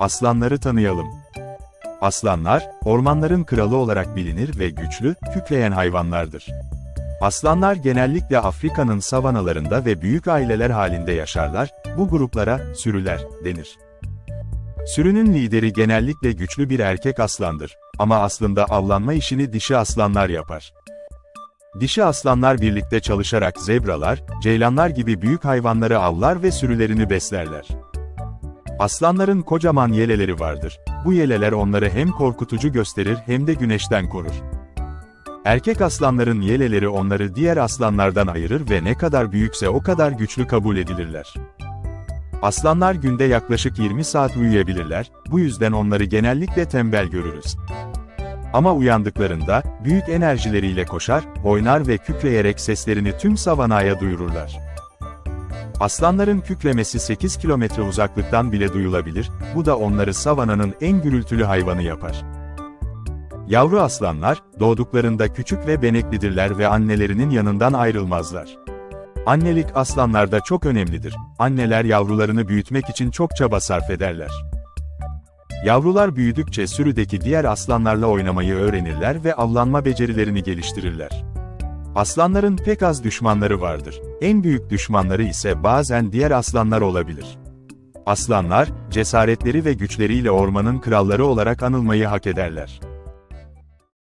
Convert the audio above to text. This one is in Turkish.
Aslanları tanıyalım. Aslanlar, ormanların kralı olarak bilinir ve güçlü, kükreyen hayvanlardır. Aslanlar genellikle Afrika'nın savanalarında ve büyük aileler halinde yaşarlar, bu gruplara sürüler denir. Sürünün lideri genellikle güçlü bir erkek aslandır ama aslında avlanma işini dişi aslanlar yapar. Dişi aslanlar birlikte çalışarak zebralar, ceylanlar gibi büyük hayvanları avlar ve sürülerini beslerler. Aslanların kocaman yeleleri vardır. Bu yeleler onları hem korkutucu gösterir hem de güneşten korur. Erkek aslanların yeleleri onları diğer aslanlardan ayırır ve ne kadar büyükse o kadar güçlü kabul edilirler. Aslanlar günde yaklaşık 20 saat uyuyabilirler, bu yüzden onları genellikle tembel görürüz. Ama uyandıklarında, büyük enerjileriyle koşar, oynar ve kükreyerek seslerini tüm savanaya duyururlar. Aslanların kükremesi 8 kilometre uzaklıktan bile duyulabilir, bu da onları savananın en gürültülü hayvanı yapar. Yavru aslanlar, doğduklarında küçük ve beneklidirler ve annelerinin yanından ayrılmazlar. Annelik aslanlarda çok önemlidir. Anneler yavrularını büyütmek için çok çaba sarf ederler. Yavrular büyüdükçe sürüdeki diğer aslanlarla oynamayı öğrenirler ve avlanma becerilerini geliştirirler. Aslanların pek az düşmanları vardır. En büyük düşmanları ise bazen diğer aslanlar olabilir. Aslanlar, cesaretleri ve güçleriyle ormanın kralları olarak anılmayı hak ederler.